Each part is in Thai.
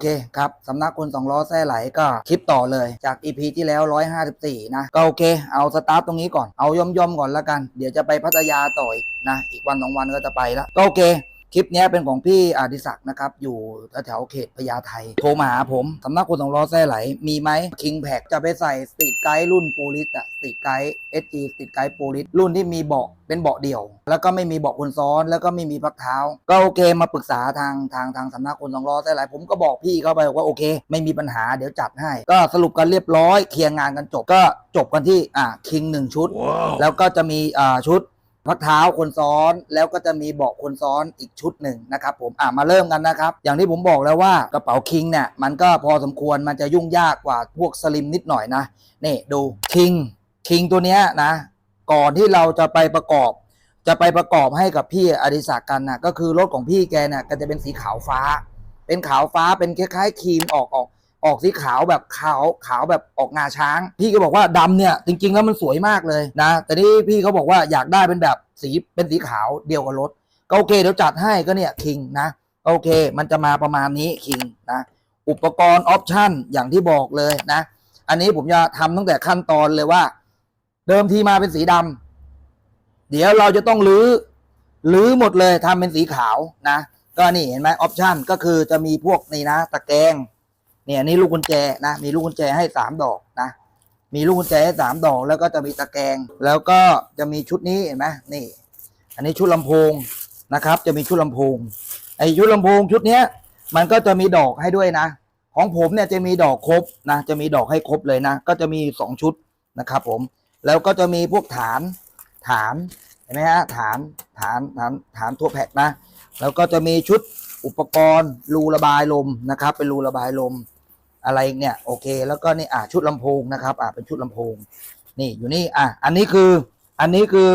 อะโอเคครับสำนักคนสองล้อแท้ไหลก็คลิปต่อเลย จาก EP ที่แล้ว 154 นะ ก็โอเค เอาสตาร์ทตรงนี้ก่อนเอาย่อมๆก่อนละกัน เดี๋ยวจะไปพัทยาต่ออีกนะ อีกวันสองวันก็จะไปแล้วก็โอเค คลิปเนี้ยเป็นของพี่อาดิศักดิ์นะครับ อยู่แถวๆเขตพญาไทโทรมาหาผม สำนักคนสองล้อแซ่ไหล มีไหมคิงแพกจะไปใส่สตรีทไกด์รุ่นโปลิสอะสตรีทไกด์ SG สตรีทไกด์โปลิสรุ่นที่มีเบาะเป็นเบาะเดี่ยว แล้วก็ไม่มีเบาะคนซ้อน แล้วก็ไม่มีพักเท้า ก็โอเคมาปรึกษาทางทางทางสำนักคนสองล้อแซ่ไหล ผมก็บอกพี่เขาไปว่าโอเค ไม่มีปัญหาเดี๋ยวจัดให้ ก็สรุปกันเรียบร้อยเคลียร์งานกันจบก็จบกันที่อ่าคิงหนึ่งชุด แล้วก็จะมีอ่าชุด พักเท้าคนซ้อนแล้วก็จะมีเบาะคนซ้อนอีกชุดหนึ่งนะครับผมอะมาเริ่มกันนะครับ อย่างที่ผมบอกแล้วว่ากระเป๋าคิงเนี่ยมันก็พอสมควรมันจะยุ่งยากกว่าพวกสลิมนิดหน่อยนะนี่ดูคิงคิงตัวเนี้ยนะ ก่อนที่เราจะไปประกอบ จะไปประกอบให้กับพี่อดิศักดิ์กันนะก็คือรถของพี่แกเนี่ยก็จะเป็นสีขาวฟ้า เป็นขาวฟ้าเป็นคล้ายๆครีมออกออก ออกสีขาวแบบขาวขาวแบบออกงาช้าง พี่ก็บอกว่าดำเนี่ยจริง ๆ แล้วมันสวยมากเลยนะ แต่นี่พี่เขาบอกว่าอยากได้เป็นแบบสีเป็นสีขาวเดียวกับรถ ก็โอเคเดี๋ยวจัดให้ก็เนี่ยคิงนะโอเค มันจะมาประมาณนี้คิงนะอุปกรณ์ออปชั่นอย่างที่บอกเลยนะ อันนี้ผมจะทำตั้งแต่ขั้นตอนเลยว่า เดิมทีมาเป็นสีดำเดี๋ยวเราจะต้องรื้อรื้อหมดเลยทำเป็นสีขาวนะ ก็นี่เห็นไหมออปชั่นก็คือจะมีพวกนี่นะ ตะแกรง เนี่ยอันนี่ลูกกุญแจนะมีลูกกุญแจให้สามดอกนะมีลูกกุญแจให้สามดอก แล้วก็จะมีตะแกรงแล้วก็จะมีชุดนี้เห็นไหมนี่ อันนี้ชุดลำโพงนะครับ จะมีชุดลำโพงไอชุดลำโพงชุดเนี้ยมันก็จะมีดอกให้ด้วยนะ ของผมเนี่ยจะมีดอกครบนะ จะมีดอกให้ครบเลยนะ ก็จะมีสองชุดนะครับผม แล้วก็จะมีพวกฐานฐานเห็นไหมฮะฐานฐานฐานฐานตัวแพ็กนะ แล้วก็จะมีชุดอุปกรณ์รูระบายลมนะครับ เป็นรูระบายลม อะไรเนี่ยโอเค แล้วก็นี่อะชุดลำโพงนะครับอะเป็นชุดลำโพง นี่อยู่นี่อะอันนี้คืออันนี้คือ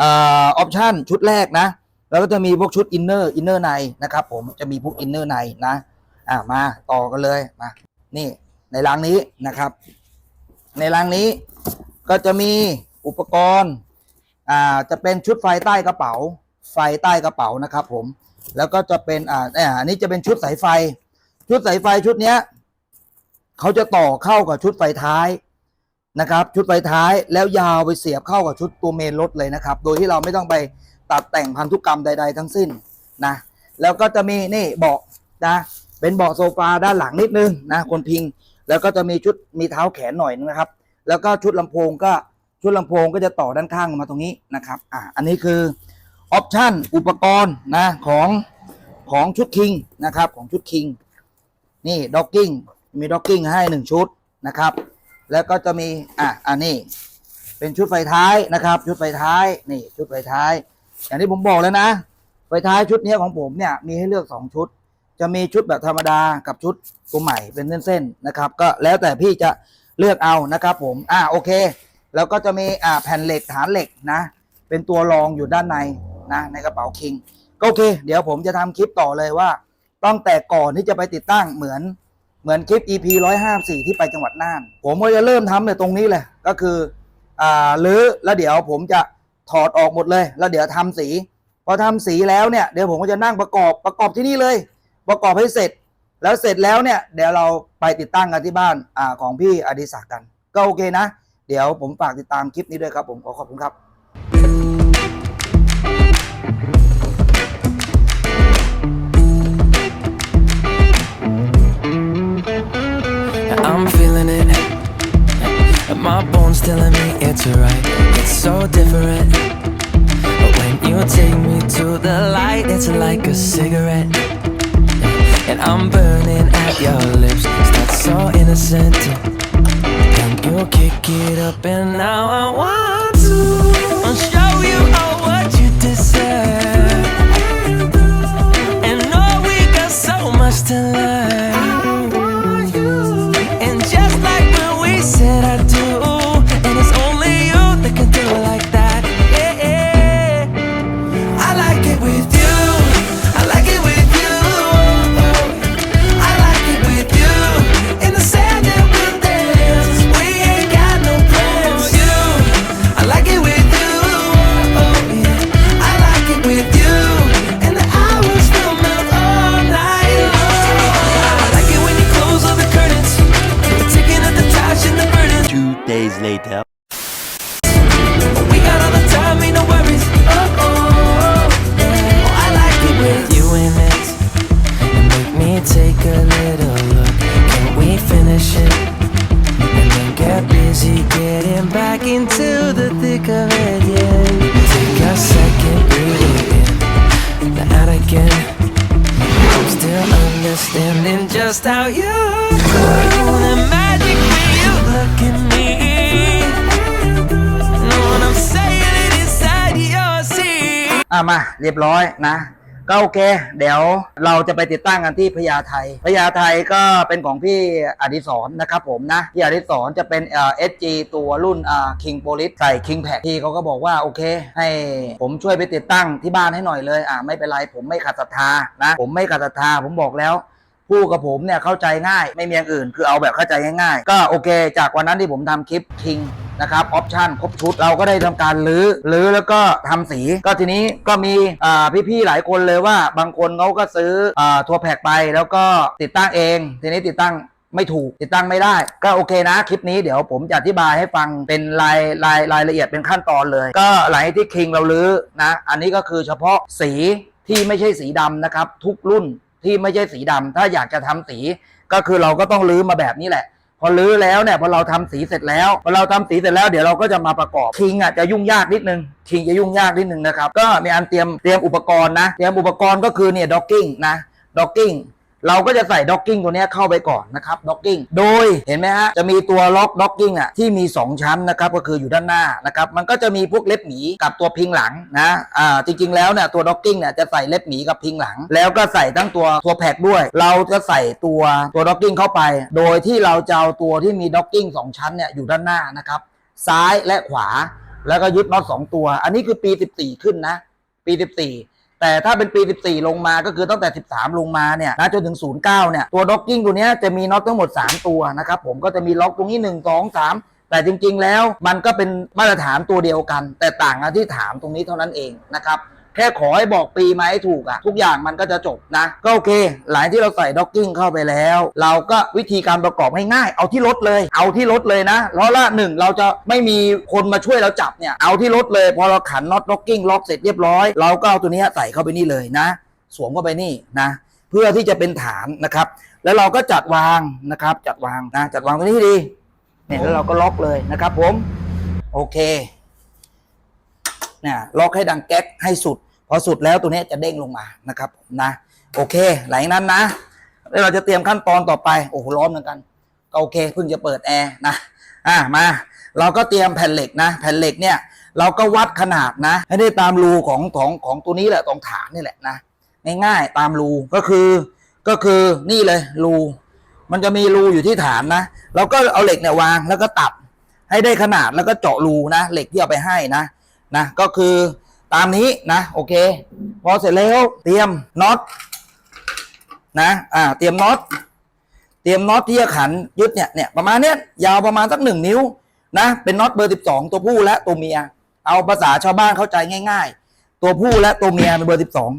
อออปชั่นชุดแรกนะ แล้วก็จะมีพวกชุดอินเนอร์อินเนอร์ในนะครับผมจะมีพวกอินเนอร์ในนะอะมาต่อกันเลยมานี่ในรังนี้นะครับ ในรังนี้ก็จะมีอุปกรณ์อ่าจะเป็นชุดไฟใต้กระเป๋า ไฟใต้กระเป๋านะครับผมแล้วก็จะเป็นอ่าอ่าอันนี้จะเป็นชุดสายไฟ ชุดสายไฟชุดเนี้ย เขาจะต่อเข้ากับชุดไฟท้ายนะครับ ชุดไฟท้ายแล้วยาวไปเสียบเข้ากับชุดตัวเมนรถเลยนะครับ โดยที่เราไม่ต้องไปตัดแต่งพันธุกรรมใด ๆ ทั้งสิ้นนะแล้วก็จะมีนี่เบาะนะเป็นเบาะโซฟาด้านหลังนิดนึงนะคนพิง แล้วก็จะมีชุดมีเท้าแขนหน่อยนะครับ แล้วก็ชุดลำโพงก็ชุดลำโพงก็จะต่อด้านข้างมาตรงนี้นะครับอ่าอันนี้คือออปชั่นอุปกรณ์นะของของชุดคิงนะครับของชุดคิงนี่ด็อกกิ้ง มีด็อกกิ้งให้หนึ่งชุดนะครับ แล้วก็จะมีอะอันนี้เป็นชุดไฟท้ายนะครับ ชุดไฟท้ายนี่ชุดไฟท้าย อย่างที่ผมบอกแล้วนะไฟท้ายชุดนี้ของผมเนี่ยมีให้เลือกสองชุด จะมีชุดแบบธรรมดากับชุดตัวใหม่เป็นเส้นๆนะครับ ก็แล้วแต่พี่จะเลือกเอานะครับ ผมอ่าโอเค แล้วก็จะมีอ่าแผ่นเหล็กฐานเหล็กนะ เป็นตัวรองอยู่ด้านในนะในกระเป๋าคิงก็โอเค เดี๋ยวผมจะทำคลิปต่อเลยว่า ตั้งแต่ก่อนที่จะไปติดตั้งเหมือน เหมือนคลิป EP 154 ที่ไปจังหวัดน่าน ผมก็จะเริ่มทำในตรงนี้เลยก็คืออ่าหรือแล้วเดี๋ยวผมจะถอดออกหมดเลย แล้วเดี๋ยวทำสี พอทำสีแล้วเนี่ยเดี๋ยวผมก็จะนั่งประกอบประกอบที่นี่เลย ประกอบให้เสร็จ แล้วเสร็จแล้วเนี่ยเดี๋ยวเราไปติดตั้งกันที่บ้านอ่าของพี่อดิศักดิ์กัน ก็โอเคนะ เดี๋ยวผมฝากติดตามคลิปนี้ด้วยครับผมขอขอบคุณครับ I'm feeling it. And my bones telling me it's alright. It's so different. But when you take me to the light, it's like a cigarette. And I'm burning at your lips. Start so innocent. Then you kick it up, and now I want to show you all อะมาเรียบร้อยนะ ก็โอเค เดี๋ยวเราจะไปติดตั้งกันที่พญาไทพญาไทก็เป็นของพี่อดิศรนะครับผมนะ พี่อดิศรจะเป็นเอสจีตัวรุ่นอ่าคิงโพลิสใส่คิงแพคพี่เขาก็บอกว่าโอเค ให้ผมช่วยไปติดตั้งที่บ้านให้หน่อยเลยอ่าไม่เป็นไรผมไม่ขัดศรัทธานะ ผมไม่ขัดศรัทธาผมบอกแล้ว พูดกับผมเนี่ยเข้าใจง่าย ไม่มีอย่างอื่น คือเอาแบบเข้าใจง่ายๆ ก็โอเค จากวันนั้นที่ผมทำคลิป King นะครับออปชันครบชุดเราก็ได้ทำการรื้อรื้อแล้วก็ทำสี ก็ทีนี้ก็มีพี่ๆหลายคนเลยว่าบางคนเขาก็ซื้ออทัวร์แพ็กไปแล้วก็ติดตั้งเอง ทีนี้ติดตั้งไม่ถูกติดตั้งไม่ได้ ก็โอเคนะ คลิปนี้เดี๋ยวผมจะอธิบายให้ฟังเป็นรายรายรายละเอียดเป็นขั้นตอนเลย ก็หลังที่คิงเราลื้อนะ อันนี้ก็คือเฉพาะสีที่ไม่ใช่สีดำนะครับ ทุกรุ่น ที่ไม่ใช่สีดำถ้าอยากจะทำสีก็คือเราก็ต้องลื้อมาแบบนี้แหละ พอลื้อแล้วเนี่ยพอเราทำสีเสร็จแล้วพอเราทำสีเสร็จแล้วเดี๋ยวเราก็จะมาประกอบคิงอะจะยุ่งยากนิดนึงคิงจะยุ่งยากนิดนึงนะครับก็มีอันเตรียมเตรียมอุปกรณ์นะเตรียมอุปกรณ์ก็คือเนี่ยด็อกกิ้งนะด็อกกิ้ง เราก็จะใส่ด็อกกิ้งตัวนี้เข้าไปก่อนนะครับด็อกกิ้งโดยเห็นไหมฮะจะมีตัวล็อกด็อกกิ้งอะที่มี 2 ชั้นนะครับก็คืออยู่ด้านหน้านะครับมันก็จะมีพวกเล็บหมีกับตัวพิงหลังนะอ่าจริง ๆ แล้วเนี่ยตัวด็อกกิ้งเนี่ยจะใส่เล็บหมีกับพิงหลัง แล้วก็ใส่ทั้งตัวตัวแพ็กด้วย เราจะใส่ตัวตัวด็อกกิ้งเข้าไป โดยที่เราจะเอาตัวที่มีด็อกกิ้งสองชั้นเนี่ยอยู่ด้านหน้านะครับซ้ายและขวาแล้วก็ยึดน็อตสองตัว อันนี้คือปี 14 ขึ้นนะปี 14 แต่ถ้าเป็นปี 14 ลงมาก็คือตั้งแต่ 13 ลงมาเนี่ยนะจนถึง 09 เนี่ย ตัวด็อกกิ้งตัวเนี้ยจะมีน็อตทั้งหมด 3 ตัวนะครับผมก็จะมีล็อกตรงนี้ 1 2 3 แต่จริงๆแล้วมันก็เป็นมาตรฐานตัวเดียวกัน แต่ต่างกันที่ฐานตรงนี้เท่านั้นเองนะครับ แค่ขอให้บอกปีมาให้ถูกอะทุกอย่างมันก็จะจบนะ ก็โอเค หลังที่เราใส่ด็อกกิ้งเข้าไปแล้ว เราก็วิธีการประกอบให้ง่าย เอาที่รถเลย เอาที่รถเลยนะเพราะละหนึ่งเราจะไม่มีคนมาช่วยเราจับเนี่ย เอาที่รถเลย พอเราขันน็อตด็อกกิ้งล็อกเสร็จเรียบร้อย เราก็เอาตัวนี้ใส่เข้าไปนี่เลยนะ สวมเข้าไปนี่นะ เพื่อที่จะเป็นฐานนะครับ แล้วเราก็จัดวางนะครับ จัดวางนะ จัดวางตรงนี้ให้ดี เนี่ยแล้วเราก็ล็อกเลยนะครับ ผม โอเคเนี่ยล็อกให้ดังแก๊กให้สุด พอสุดแล้วตัวนี้จะเด้งลงมานะครับนะโอเค หลังนั้นนะแล้วเราจะเตรียมขั้นตอนต่อไปโอ้โหร้อนเหมือนกันก็โอเคเพิ่งจะเปิดแอร์นะอะมาเราก็เตรียมแผ่นเหล็กนะ แผ่นเหล็กเนี่ย เราก็วัดขนาดนะ ให้ได้ตามรูของของของตัวนี้แหละตรงฐานนี่แหละนะง่ายๆตามรูก็คือก็คือนี่เลยรูมันจะมีรูอยู่ที่ฐานนะ เราก็เอาเหล็กเนี่ยวางแล้วก็ตัดให้ได้ขนาดแล้วก็เจาะรูนะ เหล็กที่เอาไปให้นะนะ ก็คือ ตามนี้นะโอเค พอเสร็จแล้วเตรียมน็อตนะอ่าเตรียมน็อตเตรียมน็อตที่จะขันยึดเนี่ยเนี่ยประมาณเนี้ยยาวประมาณสักหนึ่งนิ้วนะเป็นน็อตเบอร์สิบสองตัวผู้และตัวเมีย เอาภาษาชาวบ้านเข้าใจง่าย ๆ ตัวผู้และตัวเมียเป็นเบอร์สิบสอง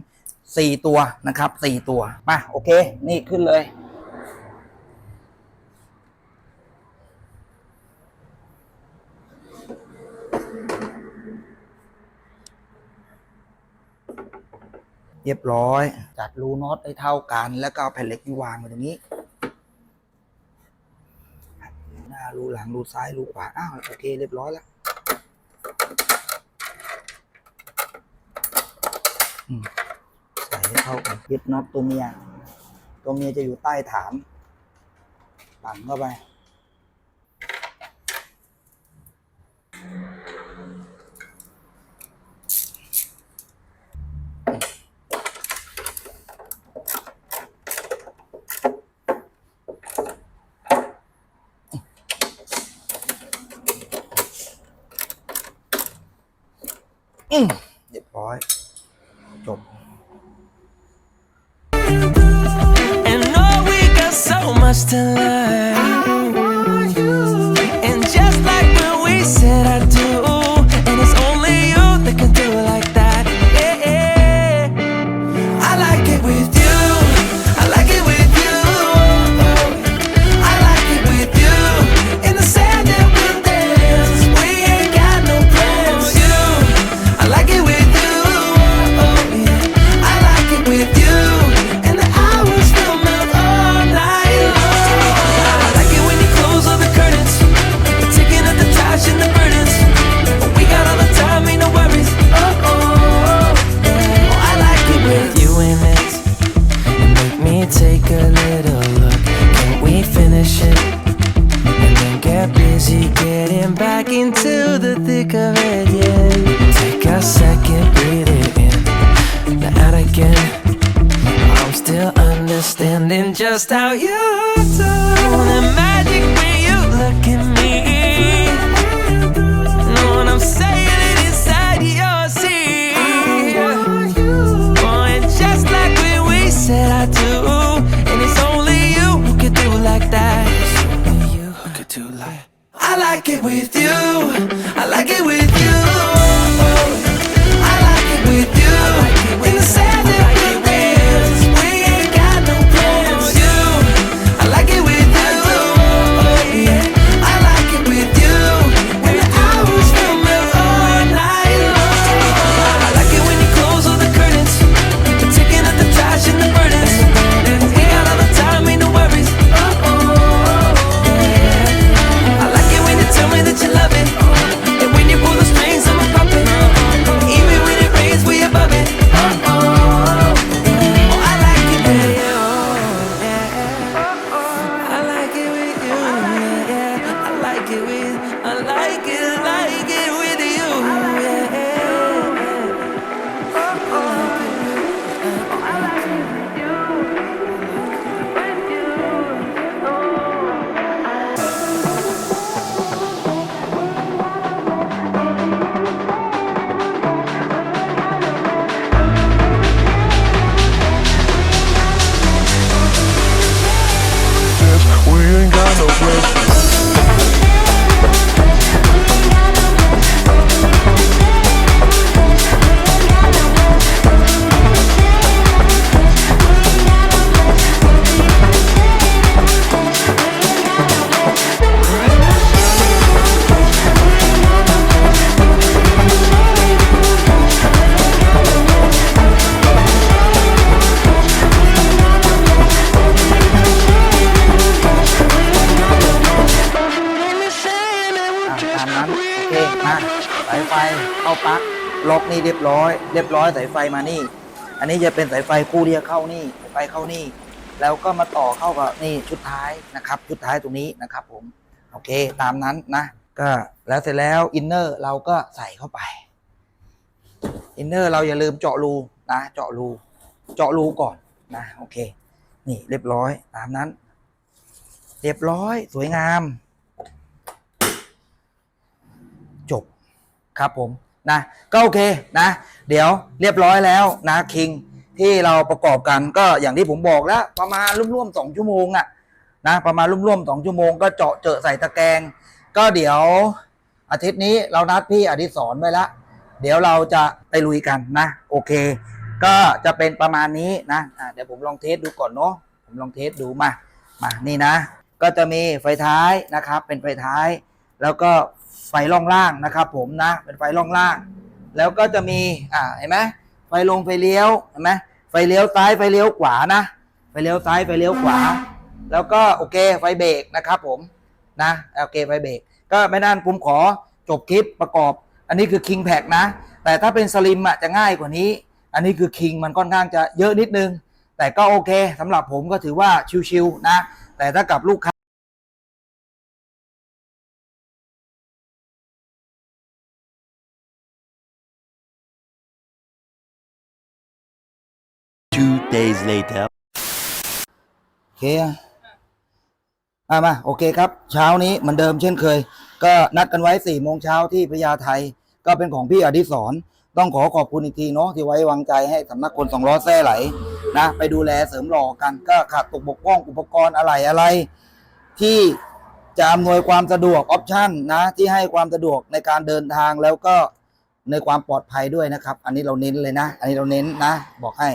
สี่ตัวนะครับสี่ตัวมาโอเค นี่ขึ้นเลย รียบร้อย จัดรูน็อตให้เท่ากัน แล้วก็เอาแผ่นเหล็กที่วางไว้ตรงนี้ หน้ารูหลังรูซ้ายรูขวา อ้าวโอเคเรียบร้อยแล้วใส่ให้เท่ากันยึดน็อตตัวเมีย ตัวเมียจะอยู่ใต้ฐานปั่นเข้าไป อื with you. ไฟเข้าปลั๊กล็อกนี่เรียบร้อย เรียบร้อยสายไฟมานี่ อันนี้จะเป็นสายไฟคู่ที่จะเข้านี่สายไฟเข้านี่ แล้วก็มาต่อเข้ากับนี่ชุดท้ายนะครับชุดท้ายตรงนี้นะครับ ผมโอเคตามนั้นนะ ก็แล้วเสร็จแล้วอินเนอร์เราก็ใส่เข้าไปอินเนอร์เราอย่าลืมเจาะรูนะเจาะรูเจาะรูก่อนนะโอเค นี่เรียบร้อยตามนั้น เรียบร้อยสวยงาม จบ ครับผมนะก็โอเคนะ เดี๋ยวเรียบร้อยแล้วนะคิงที่เราประกอบกันก็อย่างที่ผมบอกแล้วประมาณร่วมๆสองชั่วโมงอะนะประมาณร่วมๆสองชั่วโมงก็เจาะเจอใส่ตะแกรงก็เดี๋ยวอาทิตย์นี้เรานัดพี่อดิศรไว้แล้วเดี๋ยวเราจะไปลุยกันนะ โอเค ก็จะเป็นประมาณนี้นะะเดี๋ยวผมลองเทสดูก่อนเนาะผมลองเทสดูมามานี่นะ ก็จะมีไฟท้ายนะครับ เป็นไฟท้าย แล้วก็ไฟ ไฟล่องล่างนะครับ ผมนะเป็นไฟล่องล่าง แล้วก็จะมีอ่าเห็นไหมไฟลงไฟเลี้ยวเห็นไหมไฟเลี้ยวซ้ายไฟเลี้ยวขวานะไฟเลี้ยวซ้ายไฟเลี้ยวขวา แล้วก็โอเคไฟเบรกนะครับผมนะโอเคไฟเบรกก็ไม่นานผมขอจบคลิปประกอบ อันนี้คือ King Pack นะ แต่ถ้าเป็นสลิมอะจะง่ายกว่านี้ อันนี้คือ King มันค่อนข้างจะเยอะนิดนึง แต่ก็โอเคสำหรับผมก็ถือว่าชิวๆนะ แต่ถ้ากับลูกค้า later. โอเคอะมาโอเคครับ เช้านี้เหมือนเดิมเช่นเคย ก็นัดกันไว้สี่โมงเช้าที่พญาไทก็เป็นของพี่อดิศรต้องขอขอบคุณอีกทีเนาะที่ไว้วางใจให้สำนักคนสองล้อแท้ไหลนะ ไปดูแลเสริมหล่อกันก็ขาดตกบกพร่องอุปกรณ์อะไรอะไร ที่จะอำนวยความสะดวกออปชั่นนะ ที่ให้ความสะดวกในการเดินทางแล้วก็ในความปลอดภัยด้วยนะครับ อันนี้เราเน้นเลยนะ อันนี้เราเน้นนะ บอกให้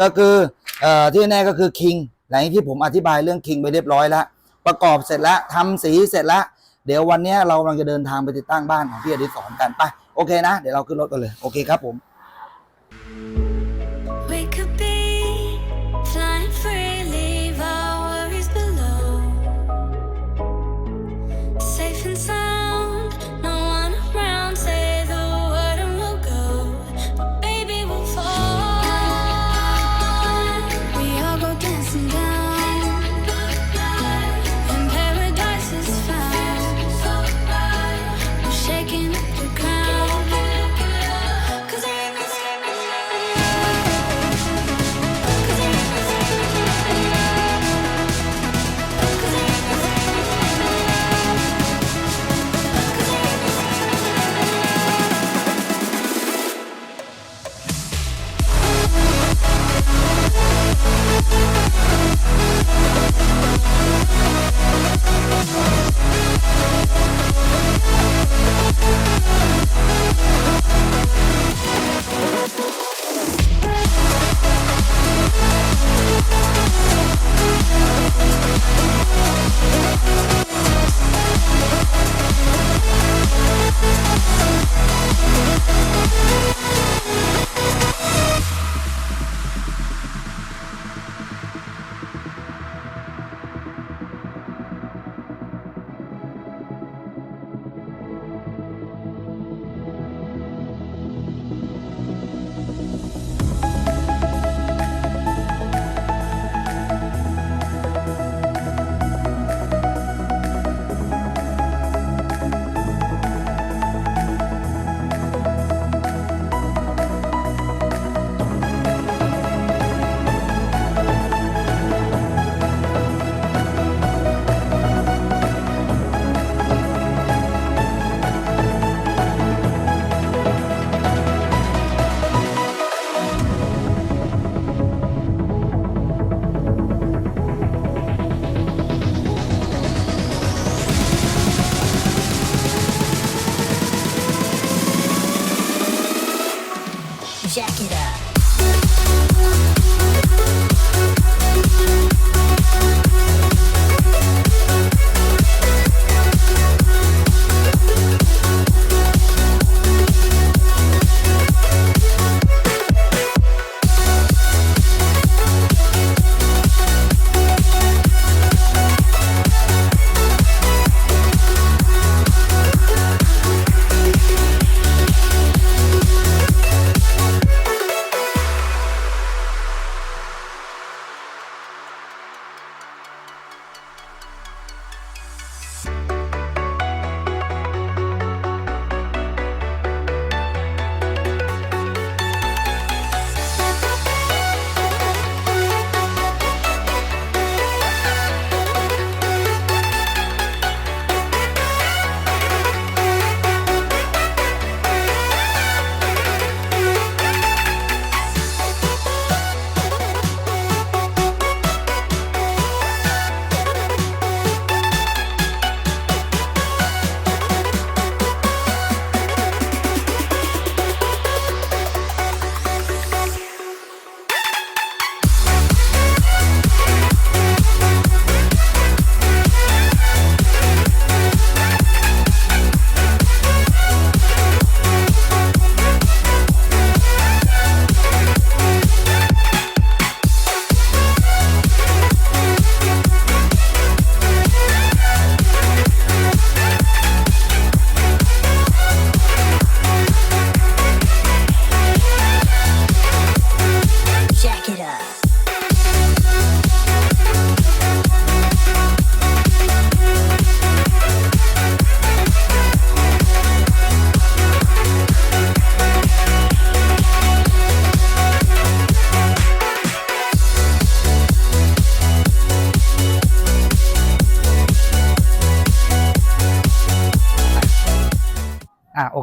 ก็คือ เอ่อที่แน่ก็คือคิงหลังที่ผมอธิบายเรื่องคิงไปเรียบร้อยแล้วประกอบเสร็จแล้วทำสีเสร็จแล้วเดี๋ยววันนี้เรากำลังจะเดินทางไปติดตั้งบ้านของพี่อดิศรกันไปโอเคนะ เดี๋ยวเราขึ้นรถกันเลย โอเคครับผม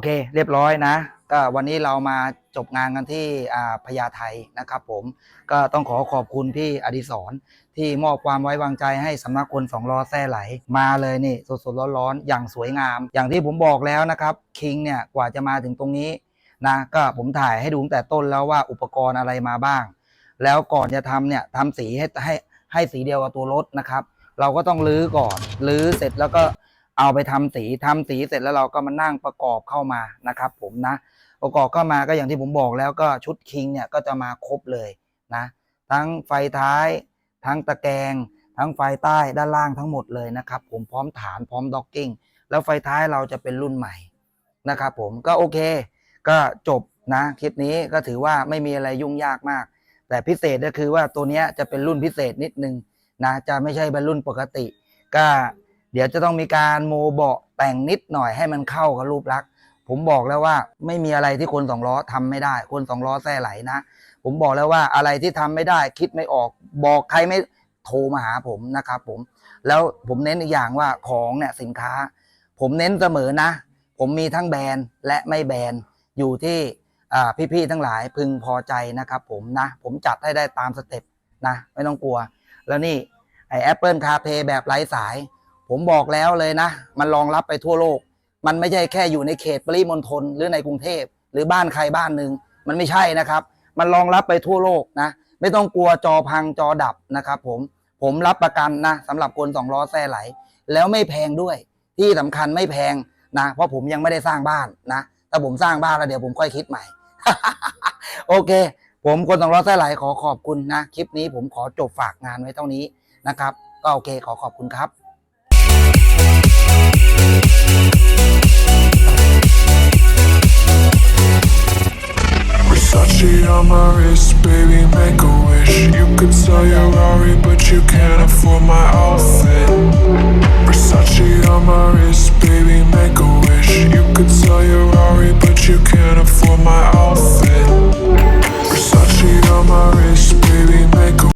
เคเรียบร้อยนะ ก็วันนี้เรามาจบงานกันที่พญาไทนะครับผมก็ต้องขอขอบคุณพี่อดิศรที่มอบความไว้วางใจให้สำนักคนสองล้อแท่ไหลมาเลยนี่สดๆร้อนๆอย่างสวยงาม อย่างที่ผมบอกแล้วนะครับคิงเนี่ยกว่าจะมาถึงตรงนี้นะก็ผมถ่ายให้ดูตั้งแต่ต้นแล้วว่าอุปกรณ์อะไรมาบ้าง แล้วก่อนจะทำเนี่ยทำสีให้ให้ให้สีเดียวกับตัวรถนะครับ เราก็ต้องลื้อก่อนลื้อเสร็จแล้วก็ เอาไปทำสีทำสีเสร็จแล้วเราก็มานั่งประกอบเข้ามานะครับ ผมนะประกอบเข้ามาก็อย่างที่ผมบอกแล้วก็ชุดคิงเนี่ยก็จะมาครบเลยนะทั้งไฟท้าย ทั้งตะแกรงทั้งไฟใต้ด้านล่างทั้งหมดเลยนะครับ ผมพร้อมฐานพร้อมด็อกกิ้งแล้วไฟท้ายเราจะเป็นรุ่นใหม่นะครับผมก็โอเค ก็จบนะคลิปนี้ก็ถือว่าไม่มีอะไรยุ่งยากมาก แต่พิเศษก็คือว่าตัวเนี้ยจะเป็นรุ่นพิเศษนิดนึงนะจะไม่ใช่เป็นรุ่นปกติ ก็ เดี๋ยวจะต้องมีการโมเบาะแต่งนิดหน่อยให้มันเข้ากับรูปลักษณ์ผมบอกแล้วว่าไม่มีอะไรที่คนสองล้อทำไม่ได้ คนสองล้อแท้ไหลนะ ผมบอกแล้วว่าอะไรที่ทำไม่ได้ คิดไม่ออก บอกใครไม่โทรมาหาผมนะครับผมแล้วผมเน้นอีกอย่างว่าของเนี่ยสินค้า ผมเน้นเสมอนะ ผมมีทั้งแบรนด์และไม่แบรนด์อยู่ที่พี่ๆทั้งหลายพึงพอใจนะครับผมนะ ผมจัดให้ได้ตามสเต็ปนะ ไม่ต้องกลัว แล้วนี่ไอ Apple CarPlay แบบไร้สาย ผมบอกแล้วเลยนะ มันรองรับไปทั่วโลก มันไม่ใช่แค่อยู่ในเขตปริมณฑลหรือในกรุงเทพ หรือบ้านใครบ้านหนึ่งมันไม่ใช่นะครับ มันรองรับไปทั่วโลกนะ ไม่ต้องกลัวจอพังจอดับนะครับ ผมผมรับประกันนะสำหรับคนสองล้อแท้ไหล แล้วไม่แพงด้วย ที่สำคัญไม่แพงนะ เพราะผมยังไม่ได้สร้างบ้านนะถ้าผมสร้างบ้านแล้วเดี๋ยวผมค่อยคิดใหม่ โอเค ผมคนสองล้อแท้ไหลขอขอบคุณนะ คลิปนี้ผมขอจบฝากงานไว้เท่านี้นะครับ ก็โอเคขอขอบคุณครับ Versace on my wrist, baby, make a wish. You could sell your Rari, but you can't afford my outfit. Versace on my wrist, baby, make a wish. You could sell your Rari, but you can't afford my outfit. Versace on my wrist, baby, make a